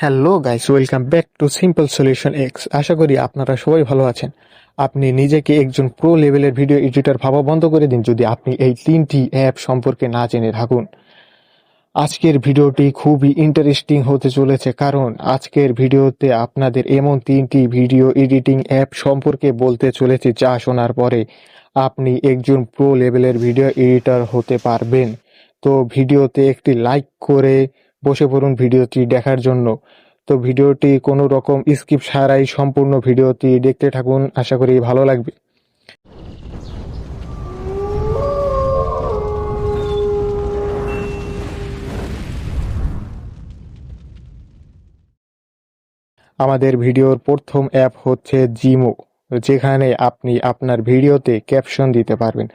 Hello guys welcome back to simple solution X আশা করি আপনারা সবাই ভালো আছেন। আপনি নিজেকে একজন প্রো লেভেলের ভিডিও এডিটর ভাবা বন্ধ করে দিন যদি আপনি এই তিনটি অ্যাপ সম্পর্কে না জেনে থাকুন। আজকের ভিডিওটি খুবই ইন্টারেস্টিং হতে চলেছে, কারণ আজকের ভিডিওতে আপনাদের এমন তিনটি ভিডিও এডিটিং অ্যাপ সম্পর্কে বলতে চলেছে, যা শোনার পরে আপনি একজন প্রো লেভেলের ভিডিও এডিটর হতে পারবেন। তো ভিডিওতে একটি লাইক করে বসে পড়ুন ভিডিওটি দেখার জন্য। তো ভিডিওটি কোনো রকম স্কিপ ছাড়াই সম্পূর্ণ ভিডিওটি দেখতে থাকুন, আশা করি ভালো লাগবে। আমাদের ভিডিওর প্রথম অ্যাপ হচ্ছে জিমো যেখানে আপনি আপনার ভিডিওতে ক্যাপশন দিতে পারবেন,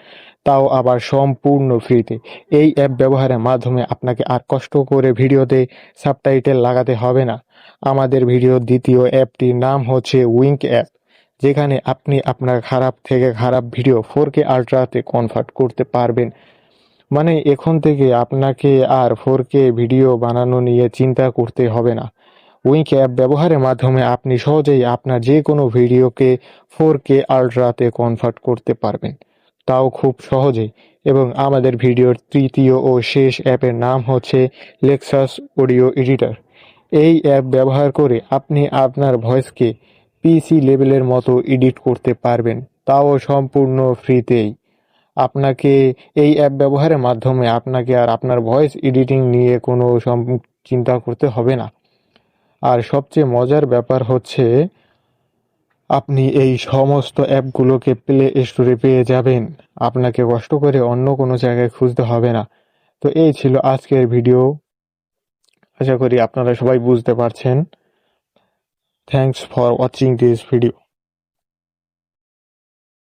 তাও আবার সম্পূর্ণ ফ্রিতে। এই অ্যাপ ব্যবহারের মাধ্যমে আপনাকে আর কষ্ট করে ভিডিওতে সাবটাইটেল লাগাতে হবে না। আমাদের ভিডিওর দ্বিতীয় অ্যাপটির নাম হচ্ছে উইঙ্ক অ্যাপ যেখানে আপনি আপনার খারাপ থেকে খারাপ ভিডিও ফোর কে আলট্রাতে কনভার্ট করতে পারবেন। মানে এখন থেকে আপনাকে আর ফোর কে ভিডিও বানানো নিয়ে চিন্তা করতে হবে না। উইঙ্ক অ্যাপ ব্যবহারের মাধ্যমে আপনি সহজেই আপনার যে কোনো ভিডিওকে ফোর কে আলট্রাতে কনভার্ট করতে পারবেন। তাও খুব সহজেই। এবং আমাদের ভিডিওর তৃতীয় ও শেষ অ্যাপের নাম হচ্ছে লেক্সাস অডিও এডিটর এই অ্যাপ ব্যবহার করে আপনি আপনার ভয়েসকে পিসি লেভেলের মতো এডিট করতে পারবেন। তাও সম্পূর্ণ ফ্রিতেই। আপনাকে এই অ্যাপ ব্যবহারের মাধ্যমে আপনাকে আর আপনার ভয়েস এডিটিং নিয়ে কোনো চিন্তা করতে হবে না। আর সবচেয়ে মজার ব্যাপার হচ্ছে, আপনি এই সমস্ত অ্যাপগুলোকে প্লে স্টোরে পেয়ে যাবেন। আপনাকে কষ্ট করে অন্য কোনো জায়গায় খুঁজতে হবে না। তো এই ছিল আজকের ভিডিও। আশা করি আপনারা সবাই বুঝতে পারছেন। Thanks for watching this video